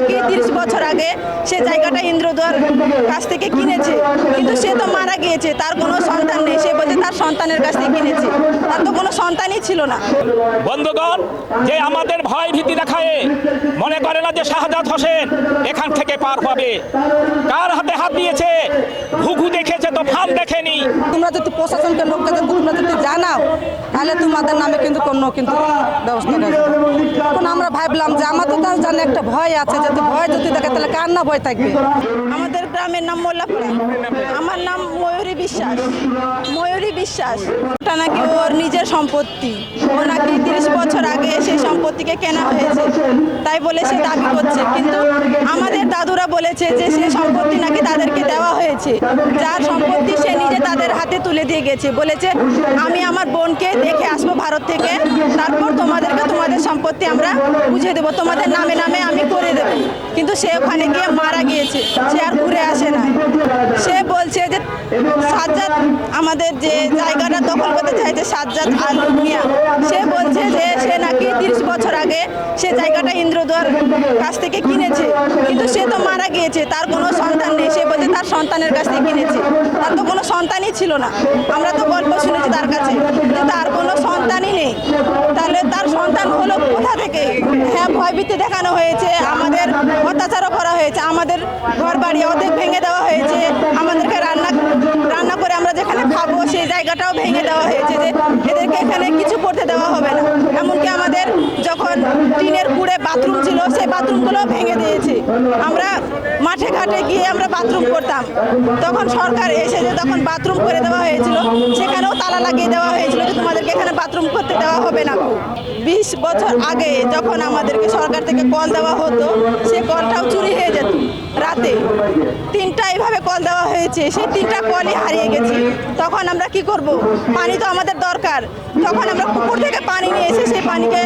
নাকি তিরিশ বছর আগে সে জায়গাটা ইন্দ্রদুয়ার কাছ থেকে কিনেছে। কিন্তু সে তো মারা গিয়েছে তার কোনো সন্তান নেই। সে বলছে তার সন্তানের কাছ থেকে কিনেছে। তার তো কোনো সন্তানই ছিল না। বন্ধুগণ যে আমাদের ভয় ভীতি দেখায় মনে করে না যে শাহজাদ হোসেন এখান থেকে পার হবে। কার হাতে হাত দিয়েছে? ঘুঘু দেখেছে তো ফার্ম দেখেনি। তোমরা যদি প্রশাসনকে লোককে তোমরা যদি জানাও, তাহলে তোমাদের নামে কিন্তু কোনো কিন্তু ব্যবস্থা নেবে এখন আমরা ভাবলাম যে আমাদের তো জানে একটা ভয় আছে, যদি ভয় যদি দেখে, তাহলে কার না ভয় থাকবে? আমাদের গ্রামের নাম মোল্লাপাড়া আমার নাম ময়ূরী বিশ্বাস। ময়ূরী বিশ্বাস। ওটা নাকি ওর নিজের সম্পত্তি। ও নাকি তিরিশ বছর আগে সেই সম্পত্তিকে কেনা হয়েছে। তাই বলে সে দাবি করছে। কিন্তু আমাদের দাদুরা বলেছে যে সে সম্পত্তি নাকি তাদেরকে দেওয়া হয়েছে। যার সম্পত্তি সে নিজে তাদের হাতে তুলে দিয়ে গেছে। বলেছে, আমি আমার বোনকে দেখে আসব ভারত থেকে। তারপর তোমাদেরকে তোমাদের সম্পত্তি আমরা বুঝে দেবো। তোমাদের নামে নামে আমি করে দেবো। কিন্তু সে ওখানে গিয়ে মারা গিয়েছে। সে আর ঘুরে আসে না। সে বলছে যে, সাজ্জাদ আমাদের যে জায়গাটা দখল করতে চাইছে, সাজ্জাদ আল মিয়া সে বলছে যে, সে নাকি তিরিশ বছর আগে সে জায়গাটা ইন্দ্রদুয়ার কাছ থেকে কিনেছে। কিন্তু সে তো মারা গিয়েছে, তার কোনো সন্তান নেই। সে বলছে তার সন্তানের কাছ থেকে কিনেছে। তার তো কোনো সন্তানই ছিল না। আমরা তো গল্প শুনেছি তার কাছে তার কোনো সন্তানই নেই। তাহলে তার সন্তান হলো কোথা থেকে? হ্যাঁ ভয়ভীতি দেখানো হয়েছে, আমাদের অত্যাচারও করা হয়েছে, আমাদের ঘর বাড়ি অর্ধেক ভেঙে দেওয়া হয়েছে, আমাদেরকে করে আমরা যেখানে খাব সেই জায়গাটাও ভেঙে দেওয়া হয়েছে যে এদেরকে এখানে কিছু করতে দেওয়া হবে না। এমনকি আমাদের যখন টিনের কুড়ে বাথরুম ছিল সেই বাথরুমগুলো ভেঙে দিয়েছে। আমরা মাঠে ঘাটে গিয়ে আমরা বাথরুম করতাম। তখন সরকার এসে যে তখন বাথরুম করে দেওয়া হয়েছিল, সেখানেও তালা লাগিয়ে দেওয়া হয়েছিল যে তোমাদেরকে এখানে বাথরুম করতে দেওয়া হবে না। বিশ বছর আগে যখন আমাদেরকে সরকার থেকে কল দেওয়া হতো, সে কলটাও চুরি হয়ে যেত রাতে। তিনটা এইভাবে কল দেওয়া হয়েছে, সেই তিনটা কলই হারিয়ে গেছে। তখন আমরা কি করব? পানি তো আমাদের দরকার। তখন আমরা পুকুর থেকে পানি নিয়ে এসে সেই পানিকে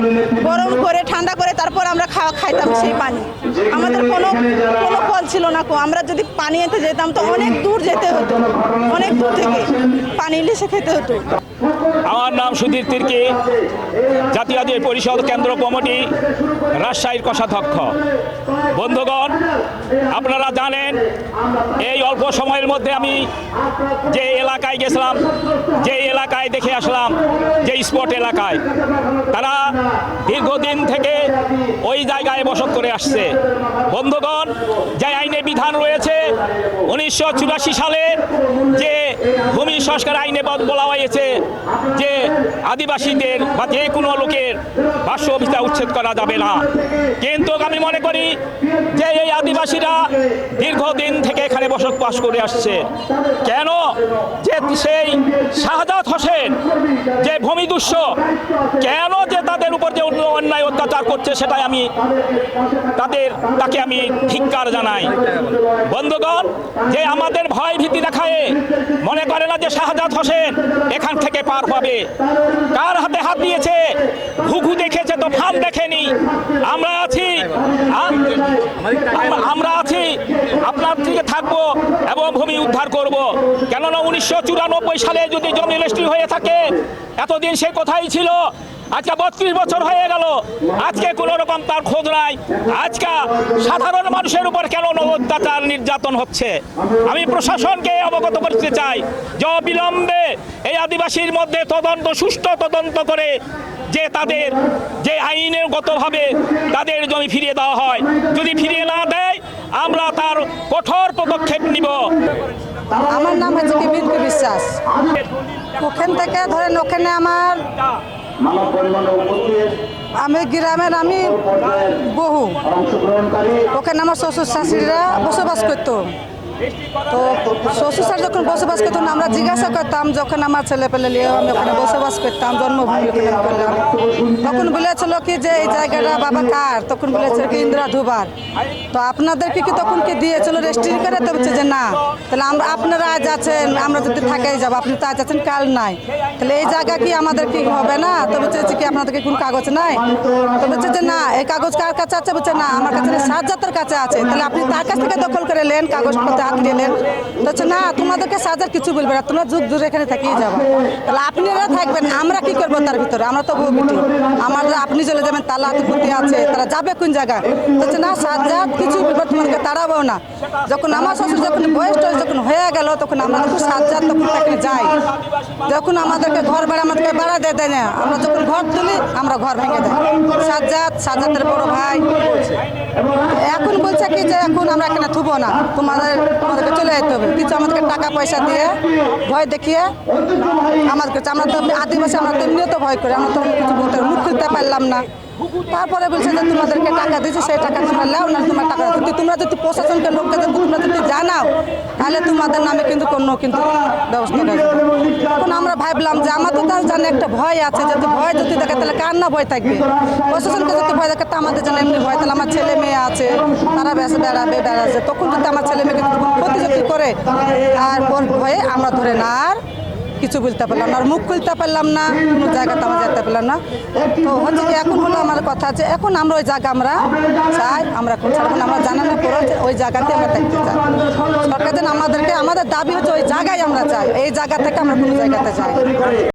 গরম করে, ঠান্ডা করে তারপর আমরা খাওয়া খাইতাম সেই পানি। আমাদের কোনো কোনো কল ছিল না আমরা যদি পানি আনতে যেতাম তো অনেক দূর যেতে হতো। অনেক দূর থেকে পানি এসে খেতে হতো। আমার নাম সুধীর তির্কি। জাতীয়বাদী পরিষদ কেন্দ্র কমিটি রাজশাহীর কোষাধ্যক্ষ। বন্ধুগণ আপনারা জানেন, এই অল্প সময়ের মধ্যে আমি যে এলাকায় গেছিলাম, যে এলাকায় দেখে আসলাম, যে স্পট এলাকায়, তারা দীর্ঘদিন থেকে ওই জায়গায় বসত করে আসছে। বন্ধুগণ, যে আইনে বিধান রয়েছে, উনিশশো চুরাশি সালে যে ভূমি সংস্কার আইনে বলা হয়েছে যে আদিবাসীদের বা যে কোনো লোকের বাস্য অভিতা উচ্ছেদ করা যাবে না। কিন্তু আমি মনে করি যে এই আদিবাসীরা দীর্ঘদিন থেকে এখানে বসবাস করে আসছে। কেন? যে সেই শাহজাদ হোসেন যে ভূমিদস্য কেন যে তাদের উপর যে অন্য অন্যায় অত্যাচার করছে সেটাই আমি তাদের, তাকে আমি ধিক্কার জানাই। বন্ধুগণ, যে আমাদের ভয় ভীতি দেখায় মনে করে না যে শাহজাদ হোসেন এখান থেকে পার হবে। কার হাতে হাত দিয়েছে? ঘুঘু দেখেছে তো ফার্ম দেখেনি। আমরা আছি। আমরা আছি। আপনার থেকে থাকব এবং ভূমি উদ্ধার করব। কেননা উনিশশো চুরানব্বই সালে যদি জমি রেজিস্ট্রি হয়ে থাকে, এতদিন সে কোথায় ছিল? আজকে বত্রিশ বছর হয়ে গেল। আজকে কোন রকম তার খোঁজ নাই। আজকে সাধারণ মানুষের উপর কেন অত্যাচার নির্যাতন হচ্ছে? আমি প্রশাসনকে অবগত করতে চাই যে বিলম্বে এই আদিবাসীর মধ্যে তদন্ত, সুষ্ঠু তদন্ত করে যে তাদের যে আইনের গতভাবে তাদের জমি ফিরিয়ে দেওয়া হয়। যদি ফিরিয়ে না দেয়, আমরা তার কঠোর পদক্ষেপ নিব। আমার নাম হচ্ছে বিশ্বাস। ওখান থেকে ধরেন ওখানে আমার আমি গ্রামের আমি বহু। ওখানে আমার শ্বশুর শাশুড়িরা বসবাস করতো। তো শ্বশুর শাশুড়ি যখন বসবাস করতাম আমরা জিজ্ঞাসা করতাম যখন আমার ছেলে পেলে নিয়ে আমি ওখানে বসবাস করতাম জন্মভূমি করলাম তখন বলেছিল কি যে এই জায়গাটা বাবা কার? তখন বলেছিল কি ইন্দিরা ধুবার। তো আপনাদেরকে কি তখন কি দিয়েছিল রেজিস্ট্রি করে? তো বলছে যে না। তাহলে আমরা আপনারা আজ আছেন আমরা যদি থাকাই যাব আপনি তো আজ আছেন কাল নাই। তাহলে এই জায়গা কি আমাদের কি হবে না? তো বলছে কি আপনাদের কি কোনো কাগজ নাই? তো বলছে যে না এই কাগজ কার কাছে আছে? বলছে না আমার কাছে না, সাজ্জাতের কাছে আছে। তাহলে আপনি তার কাছ থেকে দখল করে নেন কাগজপত্র হাত গেলেন। হচ্ছে, না, তোমাদেরকে সাজার কিছু বলবে না, তোমরা যুগ দূরে এখানে থাকিয়ে যাব তাহলে আপনারা থাকবেন, আমরা কি করব তার ভিতরে? আমরা তো বিটি আমার আপনি চলে যাবেন তালা হাতে আছে, তারা যাবে কোন জায়গায়? বলছে না, সাজাত কিছু বলবে তোমাদেরকে তাড়াবো না। যখন আমার শ্বশুর যখন বয়স টয়স যখন হয়ে গেল, তখন আমরা যখন সাজাত তখন তাকে যাই। যখন আমাদেরকে ঘর ভাড়া আমাদেরকে ভাড়া দিয়ে, দেয় না। আমরা যখন ঘর তুলি, আমরা ঘর ভেঙে দেয়। সাজাত, সাজাতের বড় ভাই। এখন বলছে কি যে, এখন আমরা এখানে থুবো না। তোমাদের তোমাদেরকে চলে যেতে হবে। কিছু আমাদেরকে টাকা পয়সা দিয়ে ভয় দেখিয়ে আমাদেরকে আমরা তো আদিবাসী, আমরা তো ভয় করে। আমরা তো কিছু বলতে মুখ খুলতে পারলাম না। তারপরে বলছে যে তোমাদেরকে টাকা দিয়েছি, সেই টাকা তোমরা নাও না তোমার টাকা যদি তোমরা যদি প্রশাসনকে লোককে যদি তোমরা যদি জানাও, তাহলে তোমাদের নামে কিন্তু কোনো কিন্তু ব্যবস্থা নেই। এখন আমরা ভাবলাম যে আমাদের তো জানে একটা ভয় আছে, যদি ভয় যদি দেখে তাহলে কার না ভয় থাকবে? প্রশাসনকে যদি ভয় দেখে তো আমাদের জানে এমনি ভয়। তাহলে আমার ছেলে মেয়ে আছে, তারা বেসে বেড়াবে, বেড়াচ্ছে। তখন যদি আমার ছেলে মেয়েকে ক্ষতি যদি করে আর ভয়ে আমরা ধরে না আর কিছু বলতে পারলাম না, আর মুখ খুলতে পারলাম না, কোনো জায়গাতে আমরা যেতে পারলাম না। তো হচ্ছে যে এখন হলো আমার কথা আছে এখন আমরা ওই জায়গা আমরা চাই, আমরা এখন আমরা জানানোর পর যে ওই জায়গাতে আমরা থাকতে চাই। সরকার যেন আমাদেরকে, আমাদের দাবি হচ্ছে ওই জায়গায় আমরা চাই, এই জায়গা থেকে আমরা কোনো জায়গাতে যাই